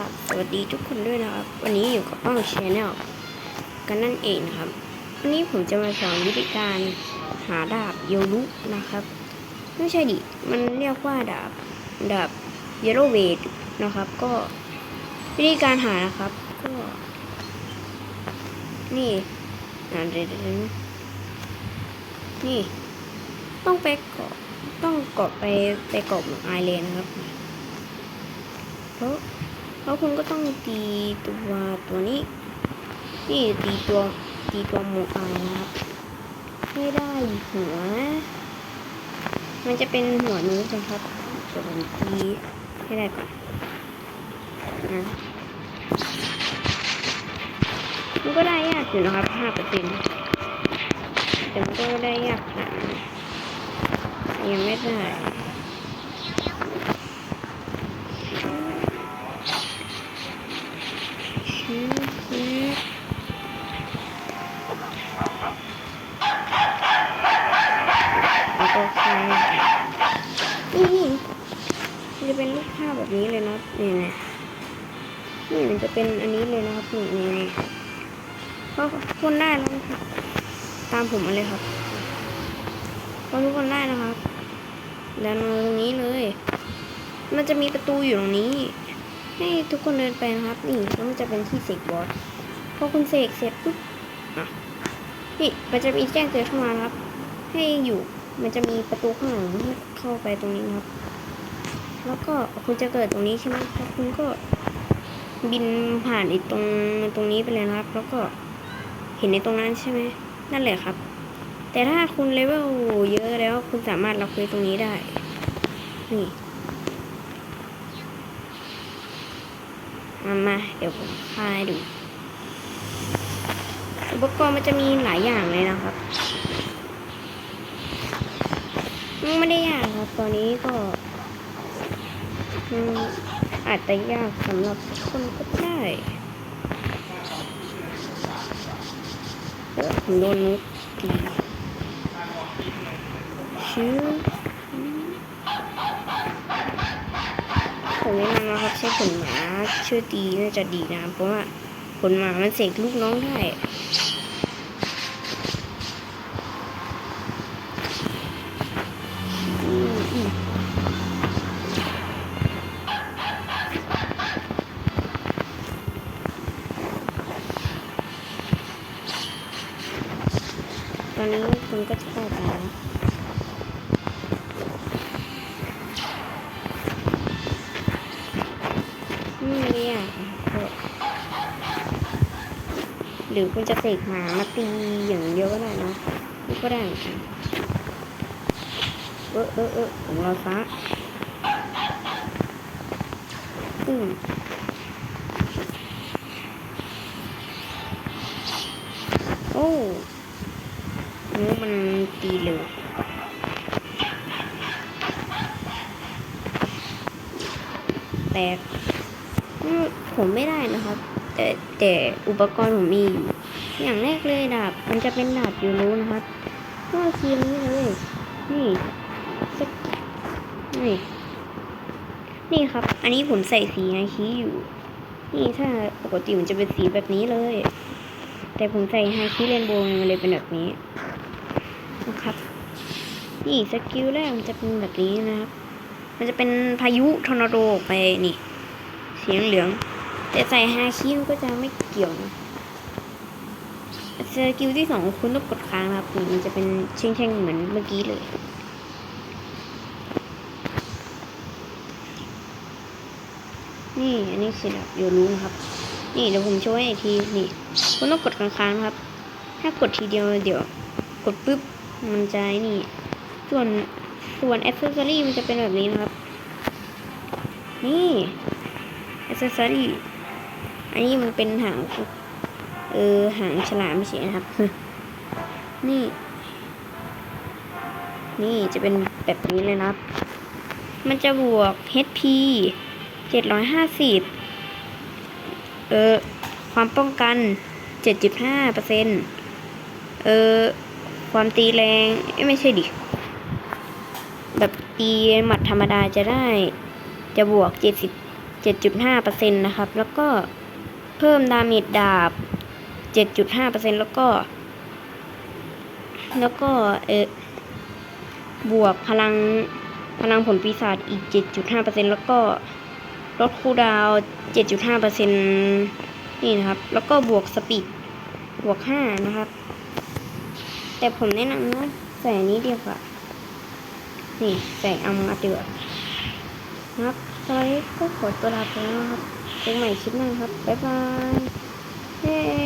ราบสวัสดีทุกคนด้วยนะครับ วันนี้อยู่กับป้องชแนลกันนั่นเองนะครับ วันนี้ผมจะมาสอนวิธีการหาดาบโยรุนะครับ ไม่ใช่ดิ มันเรียกว่าดาบดาบเยลโลเวดนะครับ ก็วิธีการหานะครับ ก็ นี่อ่าเดี๋ยวเดี๋ยวนะนี่ ต้องไปเกาะต้องเกาะไปไปเกาะไอเลนครับแล้ว แล้วคุณก็ต้องตีตัวตัวนี้นี่ตีตัวตีตัวหมูอายนะครับให้ได้หัว มันจะเป็นหัวนี้นะครับเดี๋ยวผมตีให้ได้ก่อนนะมันก็ได้ยากอยู่นะครับห้าเปอร์เซ็นต์แต่มันก็ได้ยากนาดนั้นยังไม่ได้ ชืบชืบแล้วก็ใส่นี่ มันจะเป็นรูปภาแบบนี้เลยนะครับนี่นะนี่มันจะเป็นอันนี้เลยนะครับนี่นี่นี่ก็คนได้แล้วครับตามผมมาเลยครับก็ทุกคนได้นะครับดินมาตรงนี้เลย มันจะมีประตูอยู่ตรงนี้ ให้ทุกคนเดินไปนะครับ นี่แล้วมันจะเป็นที่เสกบอสพอคุณเสกเสร็จปุ๊บนี่มันจะมีแจ้งเตือนเข้ามาครับ ให้อยู่มันจะมีประตูข้างหลังให้เข้าไปตรงนี้นะครับ แล้วก็คุณจะเกิดตรงนี้ใช่ไหมแล้วคุณก็บินผ่านไอ้ตรงตรงนี้ไปเลยนะครับ แล้วก็เห็นในตรงนั้นใช่ไหมนั่นแหละครับ แต่ถ้าคุณเลเวลเยอะแล้วคุณสามารถรับเลยตรงนี้ได้นี่มามาเดี๋ยวผมพาดู อุปกรณ์มันจะมีหลายอย่างเลยนะครับไม่ได้ยากครับตอนนี้ก็ อืมอาจจะยากสำหรับคนก็ได้เออผมโดนนุกตีชื่อผมแนะนำนะครับใช้ขนหมาชื่อตีน่าจะดีนะ เพราะว่าขนหมามันเสกลูกน้องได้ อนนี้คุณก็จะเข้าไปแล้วไม่ยากนะครับหรือคุณจะเสกหมามาตีอย่างเดียวก็ได้นะนี่ก็ได้เหมือนกันเออเออเออของเราซะอืมโอ้ นู้มันตีเร็วแต่ผมไม่ได้นะครับ แต่แต่อุปกรณ์ผมมีอยู่อย่างแรกเลยดาบ มันจะเป็นดาบอยู่รู้นะครับก็คีมนี้เลยนี่สักนี่นี่ครับ อันนี้ผมใส่สีไอคีอยู่ นี่ถ้าปกติมันจะเป็นสีแบบนี้เลย แต่ผมใส่ไฮคีเรนโบว์มันเลยเป็นแบบนี้ นะครับ นี่สกิลแรกมันจะเป็นแบบนี้นะครับ มันจะเป็นพายุทอร์นาโดออกไปนี่สีเหลือง แต่ใส่ไฮคีมันก็จะไม่เกี่ยวนะสกิลที่สองคุณต้องกดค้างนะครับนี่มันจะเป็นเช่งๆเหมือนเมื่อกี้เลยนี่อันนี้คือแบบโยรู้นะครับ นี่เดี๋ยวผมโชว์ให้อีกทีนี่คุณต้องกดค้างๆนะครับ ถ้ากดทีเดียวเดี๋ยว กดปุ๊บ มันจะนี่ ส่วนส่วนอ c เซ s ซอรี่มันจะเป็นแบบนี้นะครับ นี่อ c เซ s ซอรี่อันนี้มันเป็นหางเออหางฉลามไม่ใช่นะครับ นี่ นี่จะเป็นแบบนี้เลยนะครับ มันจะบวก HP เจ็ดร้อยห้าสิบเออ ความป้องกันเจ็ดจุดห้าเปอร์เซ็นเออ ความตีแรงไม่ใช่ดิ แบบตีหมัดธรรมดาจะได้จะบวกเจ็ดสิบ7.5%นะครับ แล้วก็เพิ่มดาเมจดาบ 7.5%แล้วก็ แล้วก็เออบวกพลังพลังผลปีศาจอีก 7.5%แล้วก็ลดคูดาวน์7.5%นี่นะครับ แล้วก็บวกสปีดบวก 5 นะครับ แต่ผมแนะนำนะใส่อันนี้ดีกว่า นี่ใส่เอามาดีกว่านะครับสวัสดีก็ขอตัวลาไปแล้วครับเจอกันใหม่คลิปหน้าครับ บ๊ายบายเย้